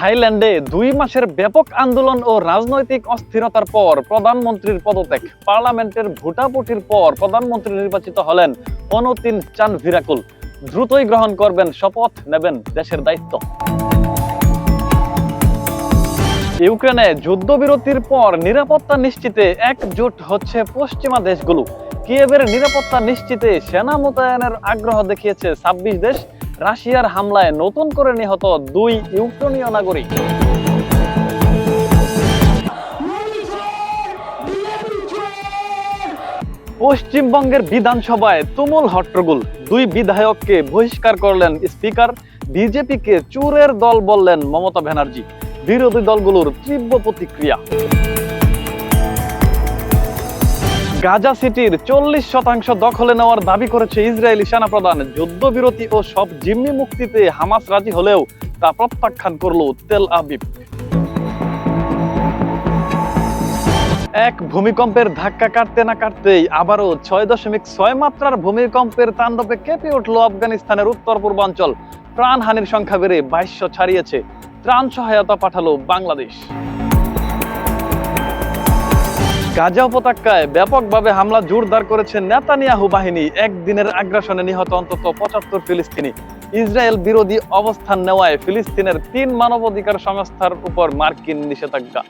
থাইল্যান্ডে দুই মাসের ব্যাপক আন্দোলন ও রাজনৈতিক অস্থিরতার পর প্রধানমন্ত্রীর পদত্যাগ। পার্লামেন্টের ভোটাভুটির পর প্রধানমন্ত্রী নির্বাচিত হলেন অনতিন চান ভিরাকুল দ্রুতই গ্রহণ করবেন, শপথ নেবেন দেশের দায়িত্ব। ইউক্রেনে যুদ্ধবিরতির পর নিরাপত্তা নিশ্চিতে একজোট হচ্ছে পশ্চিমা দেশগুলো। কিয়েভের নিরাপত্তা নিশ্চিতে সেনা মোতায়েনের আগ্রহ দেখিয়েছে ছাব্বিশ দেশ। রাশিয়ার হামলায় নতুন করে নিহত দুই ইউক্রেনীয় নাগরিক। পশ্চিমবঙ্গের বিধানসভায় তুমুল হট্টগোল। দুই বিধায়ককে বহিষ্কার করলেন স্পিকার। বিজেপিকে চুরের দল বললেন মমতা ব্যানার্জি। বিরোধী দলগুলোর তীব্র প্রতিক্রিয়া। গাজা সিটির চল্লিশ শতাংশ দখলে নেওয়ার দাবি করেছে ইসরায়েলি সেনাপ্রধান। যুদ্ধবিরতি ও সব জিম্মি মুক্তিতে হামাস রাজি হলেও তা প্রত্যাখ্যান করল তেল আবিব। এক ভূমিকম্পের ধাক্কা কাটতে না কাটতেই আবারও ছয় দশমিক ছয় মাত্রার ভূমিকম্পের তাণ্ডবে কেঁপে উঠল আফগানিস্তানের উত্তর পূর্বাঞ্চল প্রাণহানির সংখ্যা বেড়ে বাইশশো ছাড়িয়েছে। ত্রাণ সহায়তা পাঠালো বাংলাদেশ। গাজা উপত্যকায় ব্যাপকভাবে হামলা জোরদার করেছে নেতানিয়াহু বাহিনী। একদিনের আগ্রাসনে নিহত অন্তত পঁচাত্তর ফিলিস্তিনি। ইসরায়েল বিরোধী অবস্থান নেওয়ায় ফিলিস্তিনের তিন মানবাধিকার সংস্থার উপর মার্কিন নিষেধাজ্ঞা।